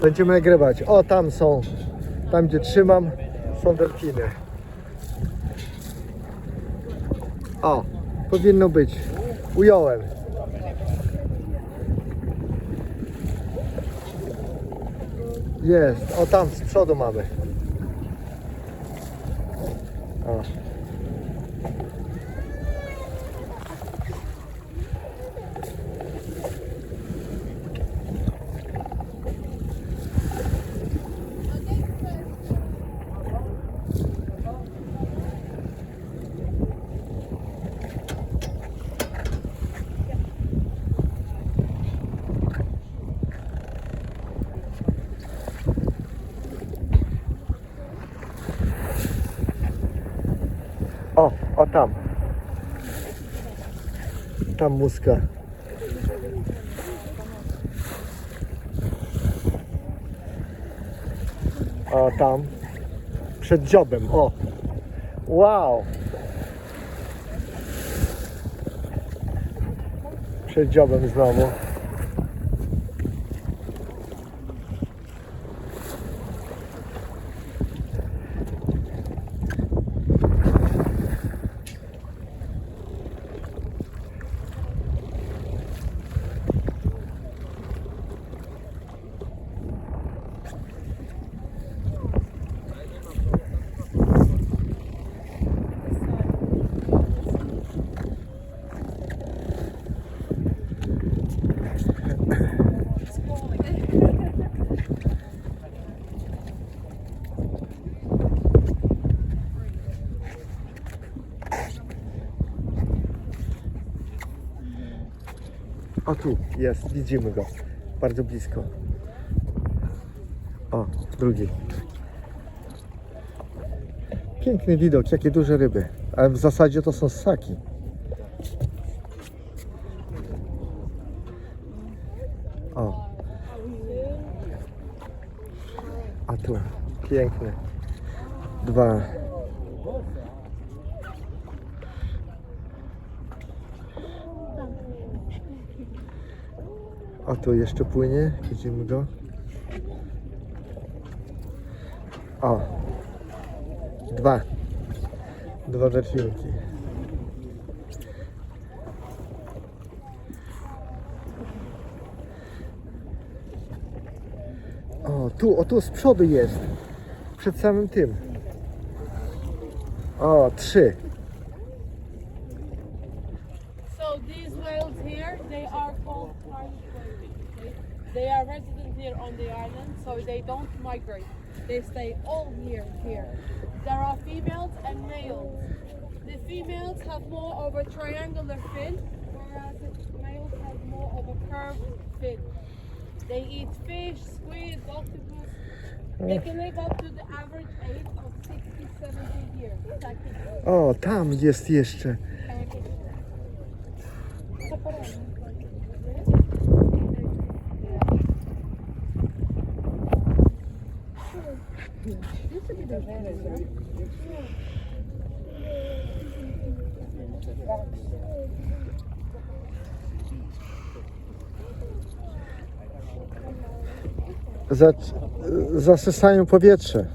Będziemy nagrywać. O, tam są. Tam, gdzie trzymam, są delfiny. O, powinno być. Ująłem. Jest. O, tam z przodu mamy. O. O, o tam. Tam muska. O, tam. Przed dziobem, o. Wow. Przed dziobem znowu. O tu jest, widzimy go. Bardzo blisko. O, drugi. Piękny widok, jakie duże ryby. Ale w zasadzie to są ssaki. O. A tu, piękny. Dwa. O tu jeszcze płynie, widzimy go. O. Dwa. Dwa delfinki. O, tu, o tu z przodu jest. Przed samym tym. O, trzy. They are resident here on the island, so they don't migrate. They stay all year here. There are females and males. The females have more of a triangular fin, whereas the males have more of a curved fin. They eat fish, squid, octopus. They can live up to the average age of 60, 70 years. Like O, tam jest jeszcze. Zac zasysają powietrze.